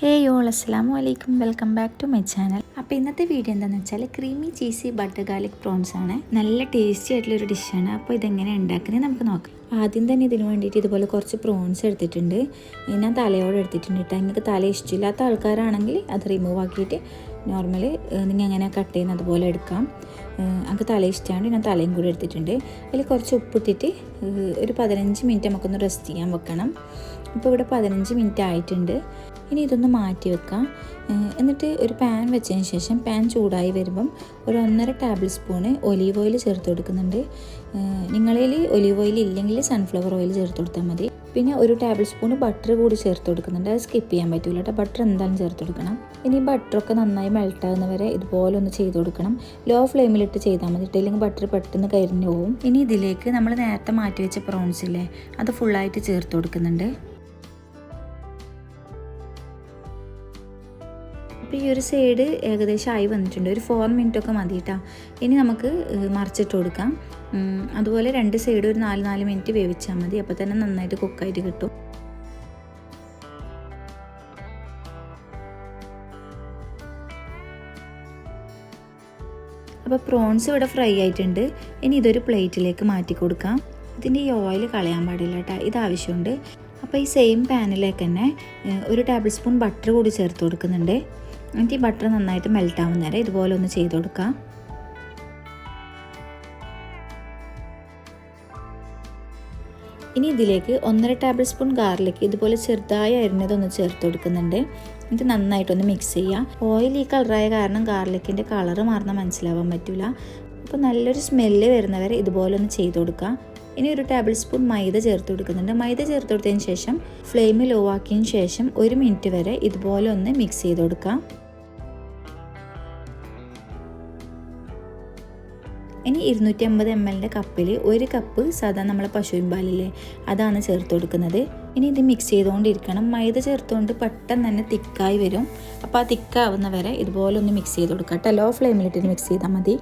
ഹേ y'all അസ്സാം വലൈക്കും welcome back to my channel. അപ്പോൾ ഇന്നത്തെ വീഡിയോ എന്താണെന്ന് വെച്ചാൽ creamy cheesy butter garlic prawns ആണ്. നല്ല ടേസ്റ്റി ആയിട്ടുള്ള ഒരു ഡിഷാണ് അപ്പോൾ ഇതെങ്ങനെ ഉണ്ടാക്കുന്നത് നമുക്ക് നോക്കാം. ആദ്യം തന്നെ ഇതിന് വേണ്ടിയിട്ട് ഇതുപോലെ കുറച്ച് പ്രോൺസ് എടുത്തിട്ടുണ്ട്. ഞാൻ തലയോട് എടുത്തിട്ടുണ്ട് കേട്ടോ നിങ്ങൾക്ക് തല ഇഷ്ടമില്ലാത്ത ആൾക്കാരാണെങ്കിൽ അത് റിമൂവ് ആക്കിയിട്ട് നോർമലി നിങ്ങൾ അങ്ങനെ കട്ട് ചെയ്യുന്ന അതുപോലെ എടുക്കാം. നമുക്ക് തല ഇഷ്ടമാണ് ഞാൻ തലയും കൂടി എടുത്തിട്ടുണ്ട്. അതിൽ കുറച്ച് ഉപ്പിട്ടിട്ട് ഒരു പതിനഞ്ച് മിനിറ്റ് നമുക്കൊന്ന് റെസ്റ്റ് ചെയ്യാൻ വെക്കണം. ഇപ്പോൾ ഇവിടെ പതിനഞ്ച് മിനിറ്റ് ആയിട്ടുണ്ട്. ഇനി ഇതൊന്ന് മാറ്റി വെക്കാം. എന്നിട്ട് ഒരു പാൻ വെച്ചതിന് ശേഷം പാൻ ചൂടായി വരുമ്പം ഒരു ഒന്നര ടേബിൾ സ്പൂണ് ഒലീവ് ഓയിൽ ചേർത്ത് കൊടുക്കുന്നുണ്ട്. നിങ്ങളിൽ ഒലീവ് ഓയിൽ ഇല്ലെങ്കിൽ സൺഫ്ലവർ ഓയിൽ ചേർത്ത് കൊടുത്താൽ മതി. പിന്നെ ഒരു ടേബിൾ സ്പൂൺ ബട്ടർ കൂടി ചേർത്ത് കൊടുക്കുന്നുണ്ട്. അത് സ്കിപ്പ് ചെയ്യാൻ പറ്റില്ല കേട്ടോ ബട്ടർ എന്തായാലും ചേർത്ത് കൊടുക്കണം. ഇനി ബട്ടറൊക്കെ നന്നായി മെൽട്ടാകുന്ന വരെ ഇതുപോലെ ഒന്ന് ചെയ്ത് കൊടുക്കണം. ലോ ഫ്ലെയിമിലിട്ട് ചെയ്താൽ മതി ഇട്ടില്ലെങ്കിൽ ബട്ടർ പെട്ടെന്ന് കരിഞ്ഞു പോകും ഇനി ഇതിലേക്ക് നമ്മൾ നേരത്തെ മാറ്റി വെച്ച പ്രോൺസ് ഇല്ലേ അത് ഫുള്ളായിട്ട് ചേർത്ത് കൊടുക്കുന്നുണ്ട്. അപ്പോൾ ഈ ഒരു സൈഡ് ഏകദേശം ആയി വന്നിട്ടുണ്ട്. ഒരു ഫോർ മിനിറ്റ് ഒക്കെ മതി കേട്ടോ ഇനി നമുക്ക് മറിച്ചിട്ട് കൊടുക്കാം. അതുപോലെ രണ്ട് സൈഡ് ഒരു നാല് നാല് മിനിറ്റ് വേവിച്ചാൽ മതി. അപ്പോൾ തന്നെ നന്നായിട്ട് കുക്കായിട്ട് കിട്ടും. അപ്പോൾ പ്രോൺസ് ഇവിടെ ഫ്രൈ ആയിട്ടുണ്ട്. ഇനി ഇതൊരു പ്ലേറ്റിലേക്ക് മാറ്റി കൊടുക്കാം. ഇതിന്റെ ഈ ഓയിൽ കളയാൻ പാടില്ല കേട്ടോ ഇത് ആവശ്യമുണ്ട്. അപ്പോൾ ഈ സെയിം പാനിലേക്ക് തന്നെ ഒരു ടേബിൾ സ്പൂൺ ബട്ടർ കൂടി ചേർത്ത് കൊടുക്കുന്നുണ്ട്. എന്നിട്ട് ഈ ബട്ടർ നന്നായിട്ട് മെൽറ്റ് ആവുന്ന നേരം ഇതുപോലെ ഒന്ന് ചെയ്ത് കൊടുക്കാം. ഇനി ഇതിലേക്ക് ഒന്നര ടേബിൾ സ്പൂൺ ഗാർലിക് ഇതുപോലെ ചെറുതായി അരിഞ്ഞതൊന്ന് ചേർത്ത് കൊടുക്കുന്നുണ്ട്. ഇത് നന്നായിട്ടൊന്ന് മിക്സ് ചെയ്യുക ഓയിൽ ഈ കളറായ കാരണം ഗാർലിക്കിന്റെ കളറ് മാറുന്ന മനസ്സിലാവാൻ പറ്റില്ല അപ്പോൾ നല്ലൊരു സ്മെല്ല് വരുന്നവരെ ഇതുപോലെ ഒന്ന് ചെയ്ത് കൊടുക്കുക ഇനി ഒരു ടേബിൾ സ്പൂൺ മൈദ ചേർത്ത് കൊടുക്കുന്നുണ്ട്. മൈദ ചേർത്ത് കൊടുത്തതിന് ശേഷം ഫ്ലെയിം ലോ ആക്കിയതിന് ശേഷം ഒരു മിനിറ്റ് വരെ ഇതുപോലെ ഒന്ന് മിക്സ് ചെയ്ത് കൊടുക്കാം. ഇനി ഇരുന്നൂറ്റി അമ്പത് എം എല്ലിന്റെ കപ്പിൽ ഒരു കപ്പ് സാധാ നമ്മളെ പശുവിൻ പാലില്ലേ അതാണ് ചേർത്ത് കൊടുക്കുന്നത്. ഇനി ഇത് മിക്സ് ചെയ്തുകൊണ്ടിരിക്കണം. മൈദ ചേർത്തുകൊണ്ട് പെട്ടെന്ന് തന്നെ തിക്കായി വരും. അപ്പോൾ ആ തിക്കാവുന്ന വരെ ഇതുപോലെ ഒന്ന് മിക്സ് ചെയ്ത് കൊടുക്കാം. കേട്ടോ ലോ ഫ്ലെയിമിലിട്ട് മിക്സ് ചെയ്താൽ മതി.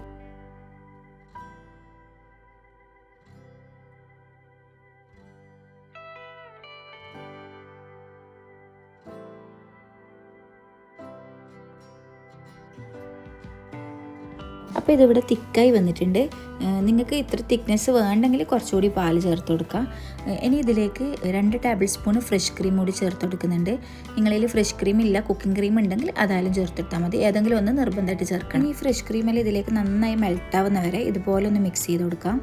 അപ്പോൾ ഇതിവിടെ തിക്കായി വന്നിട്ടുണ്ട്. നിങ്ങൾക്ക് ഇത്ര തിക്നെസ് വേണ്ടെങ്കിൽ കുറച്ചുകൂടി പാൽ ചേർത്ത് കൊടുക്കാം. ഇനി ഇതിലേക്ക് രണ്ട് ടേബിൾ സ്പൂൺ ഫ്രഷ് ക്രീം കൂടി ചേർത്ത് കൊടുക്കുന്നുണ്ട്. നിങ്ങളിൽ ഫ്രഷ് ക്രീം ഇല്ല കുക്കിംഗ് ക്രീം ഉണ്ടെങ്കിൽ അതായാലും ചേർത്തിട്ടാൽ മതി. ഏതെങ്കിലും ഒന്ന് നിർബന്ധമായിട്ട് ചേർക്കണം. ഈ ഫ്രഷ് ക്രീമിൽ ഇതിലേക്ക് നന്നായി മെൽട്ടാവുന്ന വരെ ഇതുപോലെ ഒന്ന് മിക്സ് ചെയ്ത് കൊടുക്കാം.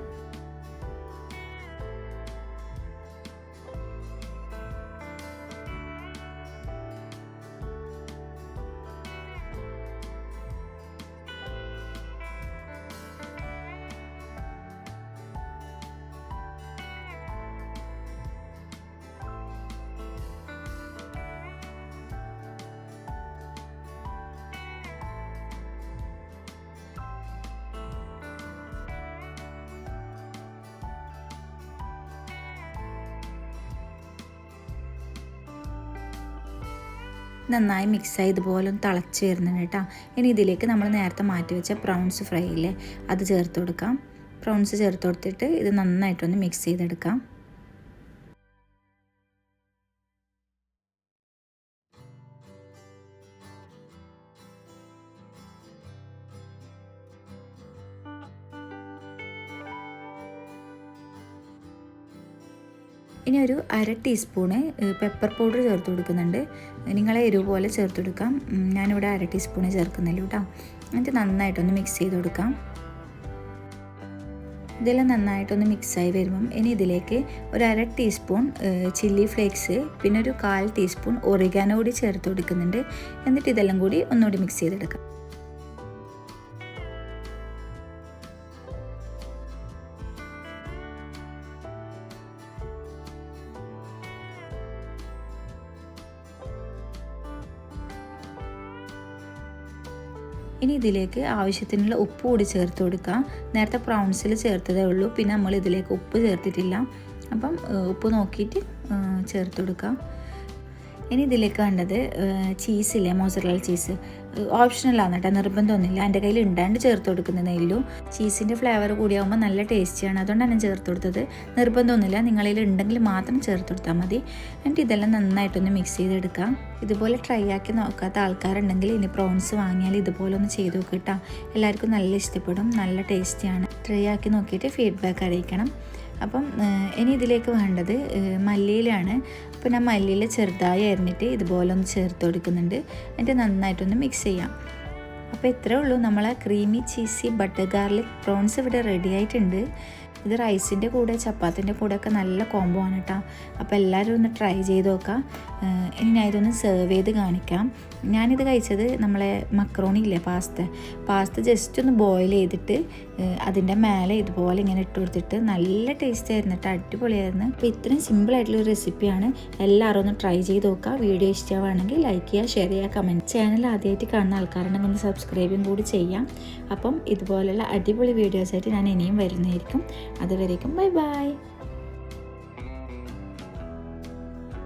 നന്നായി മിക്സായി ഇതുപോലെ ഒന്ന് തിളച്ച് വരുന്നുണ്ട് കേട്ടോ. ഇനി ഇതിലേക്ക് നമ്മൾ നേരത്തെ മാറ്റി വെച്ച പ്രൗൺസ് ഫ്രൈ ഇല്ലേ അത് ചേർത്ത് കൊടുക്കാം. പ്രൗൺസ് ചേർത്ത് കൊടുത്തിട്ട് ഇത് നന്നായിട്ടൊന്ന് മിക്സ് ചെയ്തെടുക്കാം. ഇനി ഒരു അര ടീസ്പൂണ് പെപ്പർ പൗഡർ ചേർത്ത് കൊടുക്കുന്നുണ്ട്. നിങ്ങളെ എരിവ് പോലെ ചേർത്ത് കൊടുക്കാം. ഞാനിവിടെ അര ടീസ്പൂണ് ചേർക്കുന്നില്ല കേട്ടോ. എന്നിട്ട് നന്നായിട്ടൊന്ന് മിക്സ് ചെയ്ത് കൊടുക്കാം. ഇതെല്ലാം നന്നായിട്ടൊന്ന് മിക്സായി വരുമ്പം ഇനി ഇതിലേക്ക് ഒരു അര ടീസ്പൂൺ ചില്ലി ഫ്ലേക്സ് പിന്നെ ഒരു കാൽ ടീസ്പൂൺ ഒറിഗാനോ കൂടി ചേർത്ത് കൊടുക്കുന്നുണ്ട്. എന്നിട്ട് ഇതെല്ലാം കൂടി ഒന്നുകൂടി മിക്സ് ചെയ്തെടുക്കാം. ഇനി ഇതിലേക്ക് ആവശ്യത്തിനുള്ള ഉപ്പ് കൂടി ചേർത്ത് കൊടുക്കുക നേരത്തെ പ്രൗൺസിൽ ചേർത്തതേ ഉള്ളൂ. പിന്നെ നമ്മൾ ഇതിലേക്ക് ഉപ്പ് ചേർത്തിട്ടില്ല. അപ്പം ഉപ്പ് നോക്കിയിട്ട് ചേർത്ത് കൊടുക്കുക ഇനി ഇതിലേക്ക് വേണ്ടത് ചീസില്ലേ മോസറല്ല ചീസ് ഓപ്ഷണലാണ് കേട്ടോ നിർബന്ധമൊന്നുമില്ല. എന്റെ കയ്യിൽ ഉണ്ടാണ്ട് ചേർത്ത് കൊടുക്കുന്ന നെല്ലും ചീസിന്റെ ഫ്ലേവർ കൂടിയാകുമ്പോൾ നല്ല ടേസ്റ്റിയാണ് അതുകൊണ്ടാണ് ഞാൻ ചേർത്ത് കൊടുത്തത്. നിർബന്ധമൊന്നുമില്ല. നിങ്ങളിൽ ഉണ്ടെങ്കിൽ മാത്രം ചേർത്ത് കൊടുത്താൽ മതി. എന്നിട്ട് ഇതെല്ലാം നന്നായിട്ടൊന്ന് മിക്സ് ചെയ്തെടുക്കാം. ഇതുപോലെ ട്രൈ ആക്കി നോക്കാത്ത ആൾക്കാരുണ്ടെങ്കിൽ ഇനി പ്രോൺസ് വാങ്ങിയാൽ ഇതുപോലെ ഒന്ന് ചെയ്ത് നോക്കിട്ടാ എല്ലാവർക്കും നല്ല ഇഷ്ടപ്പെടും. നല്ല ടേസ്റ്റിയാണ് ട്രൈ ആക്കി നോക്കിയിട്ട് ഫീഡ്ബാക്ക് അറിയിക്കണം. അപ്പം ഇനി ഇതിലേക്ക് വേണ്ടത് മല്ലിയിലാണ്. അപ്പോൾ ഞാൻ മല്ലിയിൽ ചെറുതായി അരിഞ്ഞിട്ട് ഇതുപോലെ ഒന്ന് ചേർത്ത് കൊടുക്കുന്നുണ്ട്. എന്നിട്ട് നന്നായിട്ടൊന്ന് മിക്സ് ചെയ്യാം. അപ്പോൾ ഇത്രേ ഉള്ളൂ. നമ്മളെ creamy cheesy butter garlic prawns ഇവിടെ റെഡി ആയിട്ടുണ്ട്. ഇത് റൈസിന്റെ കൂടെ ചപ്പാത്തിന്റെ കൂടെ ഒക്കെ നല്ല കോംബോ ആണ് കേട്ടോ അപ്പോൾ എല്ലാവരും ഒന്ന് ട്രൈ ചെയ്ത് നോക്കാം. ഇനി ഞാൻ ഇതൊന്ന് സെർവ് ചെയ്ത് കാണിക്കാം. ഞാനിത് കഴിച്ചത് നമ്മളെ മക്രോണി ഇല്ലേ പാസ്ത പാസ്ത ജസ്റ്റ് ഒന്ന് ബോയിൽ ചെയ്തിട്ട് അതിന്റെ മേലെ ഇതുപോലെ ഇങ്ങനെ ഇട്ട് കൊടുത്തിട്ട് നല്ല ടേസ്റ്റ് ആയിരുന്നു കേട്ടോ അടിപൊളിയായിരുന്നു. അപ്പോൾ ഇത്രയും സിമ്പിൾ ആയിട്ടുള്ള ഒരു റെസിപ്പിയാണ് എല്ലാവരും ഒന്ന് ട്രൈ ചെയ്ത് നോക്കുക വീഡിയോ ഇഷ്ടമാണെങ്കിൽ ലൈക്ക് ചെയ്യുക ഷെയർ ചെയ്യുക കമന്റ് ചാനൽ ആദ്യമായിട്ട് കാണുന്ന ആൾക്കാരുണ്ടെങ്കിൽ ഒന്ന് സബ്സ്ക്രൈബും കൂടി ചെയ്യാം. അപ്പം ഇതുപോലെയുള്ള അടിപൊളി വീഡിയോസായിട്ട് ഞാൻ ഇനിയും വരുന്നതായിരിക്കും. അതുവരേക്കും ബൈ ബൈ